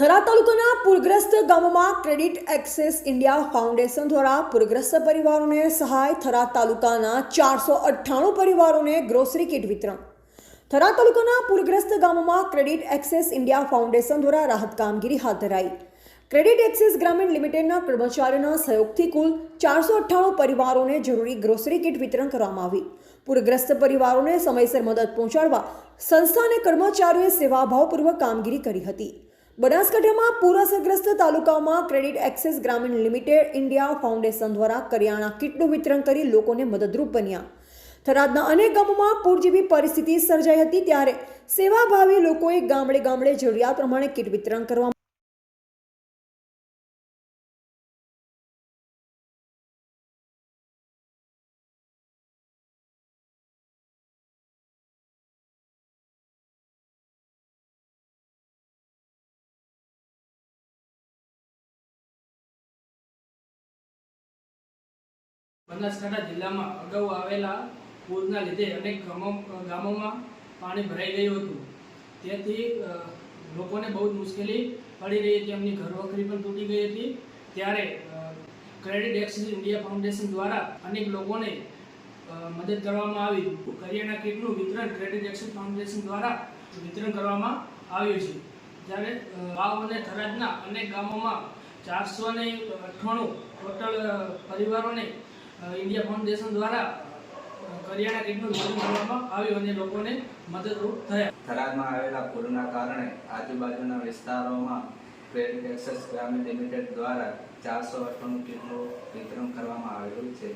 થરા તાલુકાના પૂરગ્રસ્ત ગામોમાં credit access India foundation દ્વારા પૂરગ્રસ્ત પરિવારોને સહાય, થરા તાલુકાના ચારસો અઠ્ઠાણું પરિવારોને ગ્રોસરી કીટ વિતરણ. થરા તાલુકાના પૂરગ્રસ્ત ગામોમાં ક્રેડિટ એક્સેસ ઇન્ડિયા ફાઉન્ડેશન દ્વારા રાહત કામગીરી હાથ ધરાઈ. ક્રેડિટ એક્સેસ ગ્રામીણ લિમિટેડના કર્મચારીઓના સહયોગથી કુલ ચારસો અઠ્ઠાણું પરિવારોને જરૂરી ગ્રોસરી કીટ વિતરણ કરવામાં આવી. પૂરગ્રસ્ત પરિવારોને સમયસર મદદ પહોંચાડવા સંસ્થા અને કર્મચારીઓએ સેવાભાવપૂર્વક કામગીરી કરી હતી. બનાસકાંઠામાં પૂર અસરગ્રસ્ત તાલુકાઓમાં Credit Access Grameen Limited India Foundation દ્વારા કરિયાણા કીટનું વિતરણ કરી લોકોને મદદરૂપ બન્યા. થરાદના અનેક ગામોમાં પૂર જેવી પરિસ્થિતિ સર્જાઈ હતી ત્યારે સેવાભાવી લોકોએ ગામડે ગામડે જરૂરિયાત પ્રમાણે કીટ વિતરણ કરવા બનાસકાંઠા જિલ્લામાં અગાઉ આવેલા પૂરના લીધે અનેક ગામો ગામોમાં પાણી ભરાઈ ગયું હતું. તેથી લોકોને બહુ જ મુશ્કેલી પડી રહી હતી. એમની ઘરવખરી પણ તૂટી ગઈ હતી. ત્યારે ક્રેડિટ એક્સિસ ઇન્ડિયા ફાઉન્ડેશન દ્વારા અનેક લોકોને મદદ કરવામાં આવી. કરિયાણા કીટનું વિતરણ ક્રેડિટ એક્સિસ ફાઉન્ડેશન દ્વારા વિતરણ કરવામાં આવ્યું છે. જ્યારે વાવ અને થરાદના અનેક ગામોમાં ચારસો ને અઠ્ઠાણું ટોટલ પરિવારોને ઇન્ડિયા ફાઉન્ડેશન દ્વારા કરિયાણા કીટનું વિતરણ કરવામાં આવ્યું અને લોકોને મદદરૂપ થયા. થરાદમાં આવેલા પૂરના કારણે આજુબાજુના વિસ્તારોમાં ક્રેડિટ એક્સેસ ગ્રામીણ લિમિટેડ દ્વારા ચારસો અઠ્ઠાણું કીટનું વિતરણ કરવામાં આવેલું છે.